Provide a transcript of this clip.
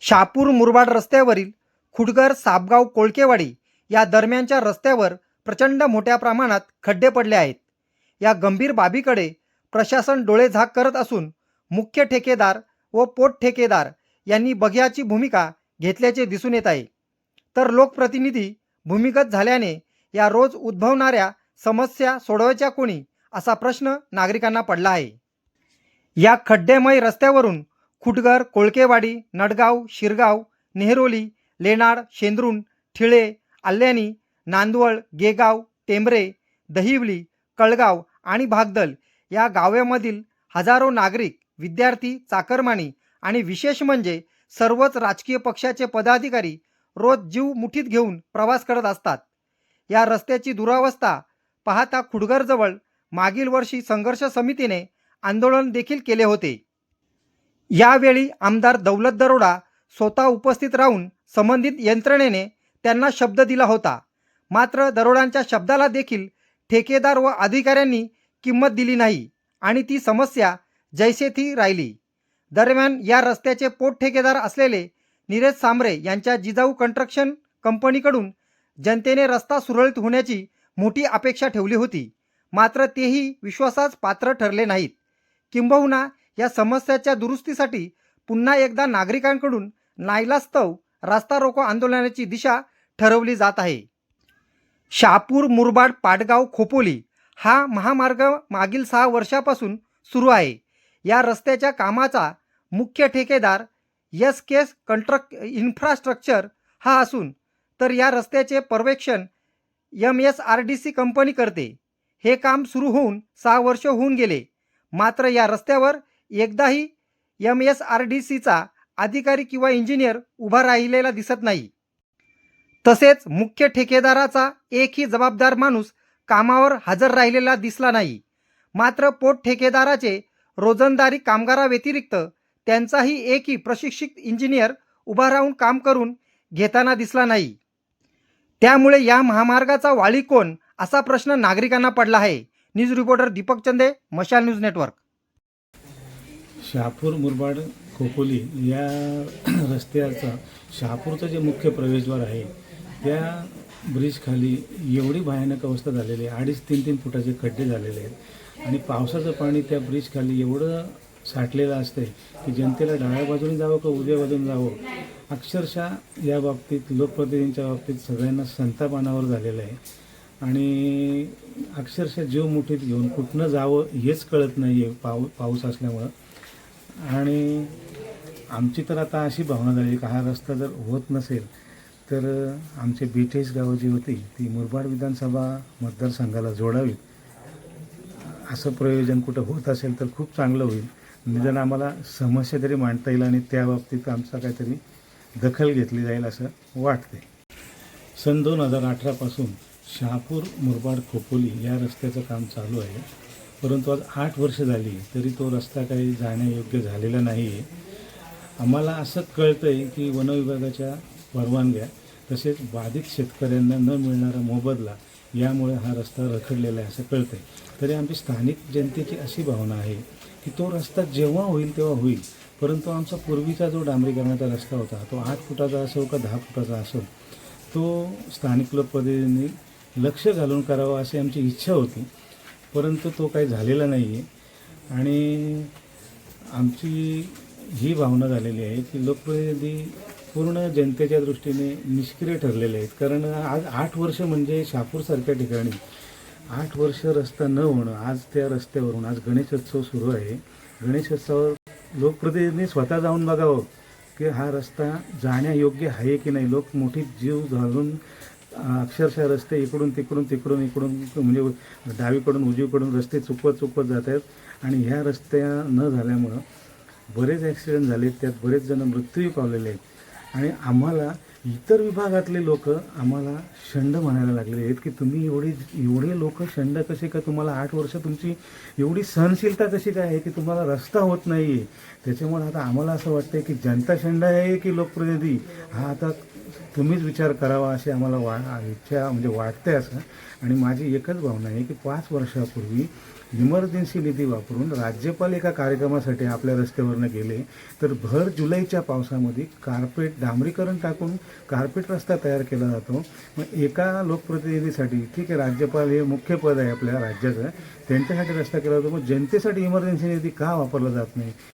शापूर मुरबाड रस्त्यावरील खुडगर सापगाव कोळकेवाडी या दरम्यानच्या रस्त्यावर प्रचंड मोठ्या प्रमाणात खड्डे पडले आहेत. या गंभीर बाबीकडे प्रशासन डोळेझाक करत असून मुख्य ठेकेदार व पोटठेकेदार यांनी बघ्याची भूमिका घेतल्याचे दिसून येत आहे. तर लोकप्रतिनिधी भूमिगत झाल्याने या रोज उद्भवणाऱ्या समस्या सोडवायच्या कोणी असा प्रश्न नागरिकांना पडला आहे. या खड्डेमय रस्त्यावरून खुटगर कोळकेवाडी नडगाव शिरगाव नेहरोली लेणाड शेंद्रुण ठिळे आल्यानी नांदवळ गेगाव टेंबरे दहिवली कळगाव आणि भागदल या गावामधील हजारो नागरिक विद्यार्थी चाकरमानी आणि विशेष म्हणजे सर्वच राजकीय पक्षाचे पदाधिकारी रोज जीव मुठीत घेऊन प्रवास करत असतात. या रस्त्याची दुरावस्था पाहता खुडगरजवळ मागील वर्षी संघर्ष समितीने आंदोलन देखील केले होते. यावेळी आमदार दौलत दरोडा स्वतः उपस्थित राहून संबंधित यंत्रणेने त्यांना शब्द दिला होता. मात्र दरोडांच्या शब्दाला देखील ठेकेदार व अधिकाऱ्यांनी किंमत दिली नाही आणि ती समस्या जैसे ती राहिली. दरम्यान या रस्त्याचे पोटठेकेदार असलेले नीरज सांबरे यांच्या जिजाऊ कंस्ट्रक्शन कंपनीकडून जनतेने रस्ता सुरळीत होण्याची मोठी अपेक्षा ठेवली होती. मात्र तेही विश्वासास पात्र ठरले नाहीत. किंबहुना या समस्याच्या दुरुस्तीसाठी पुन्हा एकदा नागरिकांकडून नाईलास्तव रास्ता रोको आंदोलनाची दिशा ठरवली जात आहे. शहापूर मुरबाड पाटगाव खोपोली हा महामार्ग मागील सहा वर्षापासून सुरू आहे. या रस्त्याच्या कामाचा मुख्य ठेकेदार यस केस कंट्रक इन्फ्रास्ट्रक्चर हा असून तर या रस्त्याचे पर्यवेक्षण M S R D C company करते. हे काम सुरू होऊन सहा वर्ष होऊन गेले. मात्र या रस्त्यावर एकदाही एम एस आर डी सीचा अधिकारी किंवा इंजिनियर उभा राहिलेला दिसत नाही. तसेच मुख्य ठेकेदाराचा एकही जबाबदार माणूस कामावर हजर राहिलेला दिसला नाही. मात्र पोट ठेकेदाराचे रोजंदारी कामगाराव्यतिरिक्त त्यांचाही एकही प्रशिक्षित इंजिनियर उभा राहून काम करून घेताना दिसला नाही. त्यामुळे या महामार्गाचा वाळी कोण असा प्रश्न नागरिकांना पडला आहे. News reporter Deepak Chande Mashal news network. Shahapur Murbad Khopoli या रस्त्याचा शहापूरचं जे मुख्य प्रवेशद्वार आहे त्या ब्रिजखाली एवढी भयानक अवस्था झालेली आहे. अडीच तीन तीन फुटाचे खड्डे झालेले आहेत. आणि पावसाचं पाणी त्या ब्रिजखाली एवढं साठलेलं असते की जनतेला डाव्या बाजूने जावं का उजव्या बाजूने जावं? अक्षरशः या बाबतीत लोकप्रतिनिधींच्या बाबतीत सगळ्यांना संतापानावर झालेलं आहे. आणि अक्षरशः जीव मुठीत घेऊन कुठनं जावं हेच कळत नाही आहे पाऊ पाऊस असल्यामुळं. आणि आमची तर आता अशी भावना झाली का हा रस्ता जर होत नसेल तर आमचे बेचाळीस गावं जी होती ती मुरबाड विधानसभा मतदारसंघाला जोडावी. असं प्रयोजन कुठं होत असेल तर खूप चांगलं होईल. निदान आम्हाला समस्या तरी मांडता येईल आणि त्या बाबतीत आमचा काहीतरी दखल घेतली जाईल असं वाटते सन दोन हजार अठरापासून शहापूर मुरबाड खोपोली या रस्त्याचं काम चालू आहे. परंतु आज आठ वर्ष झाली तरी तो रस्ता काही जाण्यायोग्य झालेला नाही आहे आम्हाला असं कळतं आहे की वनविभागाच्या परवानग्या तसेच बाधित शेतकऱ्यांना न मिळणारा मोबदला यामुळे हा रस्ता रखडलेला आहे असं कळतं आहे तरी आमची स्थानिक जनतेची अशी भावना आहे की तो रस्ता जेव्हा होईल तेव्हा होईल. परंतु आमचा पूर्वीचा जो डांबरीकरणाचा रस्ता होता तो आठ फुटाचा असो का दहा फुटाचा असो तो स्थानिक लोकप्रतिनिधींनी लक्ष घालून करावा अशी आमची इच्छा होती. परंतु तो काही झालेला नाही आहे आणि आमची ही भावना झालेली आहे की लोकप्रतिनिधी पूर्ण जनतेच्या दृष्टीने निष्क्रिय ठरलेले आहेत. कारण आज आठ वर्ष म्हणजे शहापूरसारख्या ठिकाणी आठ वर्ष रस्ता न होणं आज त्या रस्त्यावरून आज गणेशोत्सव सुरू आहे. गणेशोत्सवावर लोकप्रतिनिधींनी स्वतः जाऊन बघावं की हा रस्ता जाण्यायोग्य आहे की नाही. लोक मोठी जीव घालून अक्षरशः रस्ते इकडून तिकडून तिकडून इकडून म्हणजे डावीकडून उजवीकडून रस्ते चुकवत चुकवत जात आहेत. आणि ह्या रस्त्या न झाल्यामुळं बरेच ॲक्सिडेंट झाले त्यात बरेच जण मृत्यूही पावलेले आहेत. आणि आम्हाला इतर विभागातले लोक आम्हाला शंड म्हणायला लागलेले आहेत की तुम्ही एवढी एवढे लोक शंड कसे का तुम्हाला आठ वर्ष तुमची एवढी सहनशीलता कशी काय आहे की तुम्हाला रस्ता होत नाही आहे त्याच्यामुळे आता आम्हाला असं वाटतं की जनता शंड आहे की लोकप्रतिनिधी? हा आता तुम्हीच विचार करावा अशी आम्हाला वा इच्छा म्हणजे वाटते असं. आणि माझी एकच भावना आहे की पाच वर्षापूर्वी इमर्जन्सी निधी वापरून राज्यपाल एका कार्यक्रमासाठी आपल्या रस्त्यावरनं गेले तर भर जुलैच्या पावसामध्ये कार्पेट डांबरीकरण टाकून कार्पेट रस्ता तयार केला जातो. मग एका लोकप्रतिनिधीसाठी ठीक आहे राज्यपाल हे मुख्य पद आहे आपल्या राज्याचं त्यांच्यासाठी रस्ता केला जातो. मग जनतेसाठी इमर्जन्सी निधी का वापरला जात नाही?